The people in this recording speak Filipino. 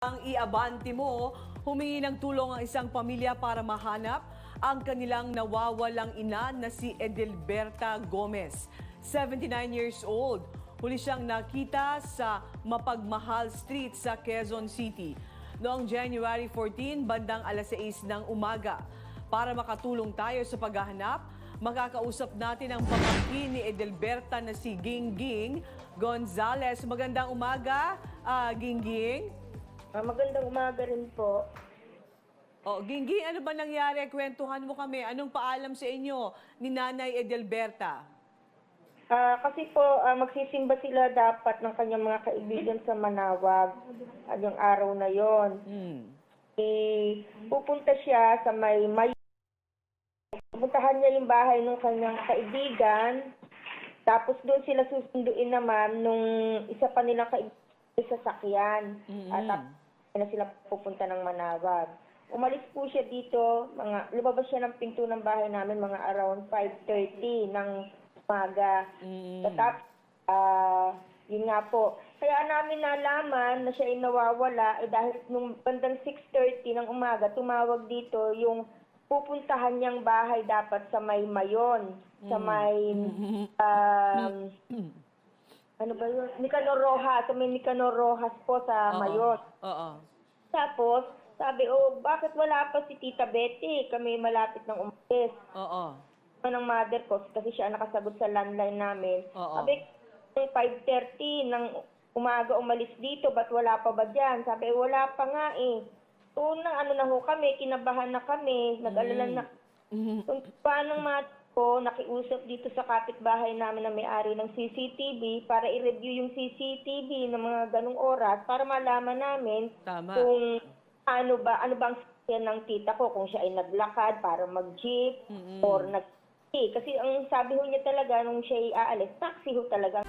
Ang iabante mo, humingi ng tulong ang isang pamilya para mahanap ang kanilang nawawalang ina na si Edelberta Gomez, 79 years old. Huli siyang nakita sa Mapagmahal Street sa Quezon City noong January 14, bandang alas 6 ng umaga. Para makatulong tayo sa paghahanap, makakausap natin ang pamangkin ni Edelberta na si Gingging Gonzales. Magandang umaga, ah, Gingging. Ah, magandang umaga rin po. Oh, Gingging, ano ba nangyari? Kwentuhan mo kami. Anong paalam sa inyo ni Nanay Edelberta? Ah, kasi po, ah, magsisimba sila dapat ng kanyang mga kaibigan sa Manawag ah, yung araw na yon. Hmm. Eh, pupunta siya sa may may Pupuntahan niya yung bahay ng kanyang kaibigan. Tapos doon sila susunduin naman nung isa pa nilang kaibigan sa sasakyan. At Mm-mm. Na sila pupunta ng Manawag. Umalis po siya dito, mga lumabas siya ng pinto ng bahay namin mga around 5:30 ng umaga. Mm. Tapos, ah, yun nga po. Kaya namin nalaman na siya ay nawawala eh dahil nung bandang 6.30 ng umaga, tumawag dito yung pupuntahan niyang bahay dapat sa may Mayon. Sa may, um, ano ba yun? Nicanor Rojas. Sa may Nicanor Rojas po sa Oo. Mayon. Oo. Tapos, sabi, oh, bakit wala pa si Tita Betty? Kami malapit ng umalis Oo. ng mother ko kasi siya ang nakasagot sa landline namin. Oo. Sabi, eh, 5.30 ng umaga umalis dito, ba't wala pa ba dyan? Sabi, "Eh, wala pa nga eh. Na, ano na ho kami, kinabahan na kami, nag-alala na. Mhm. Kung paano mother ko, nakiusap dito sa kapitbahay namin na may-ari ng CCTV para i-review yung CCTV ng mga ganong oras para malaman namin Tama. kung ano ba, ano bang sasakyan ng tita ko, kung siya ay naglakad para mag-jeep Mm-mm. or nag kasi ang sabi ho niya talaga nung siya ay aalis, taxi ho talaga.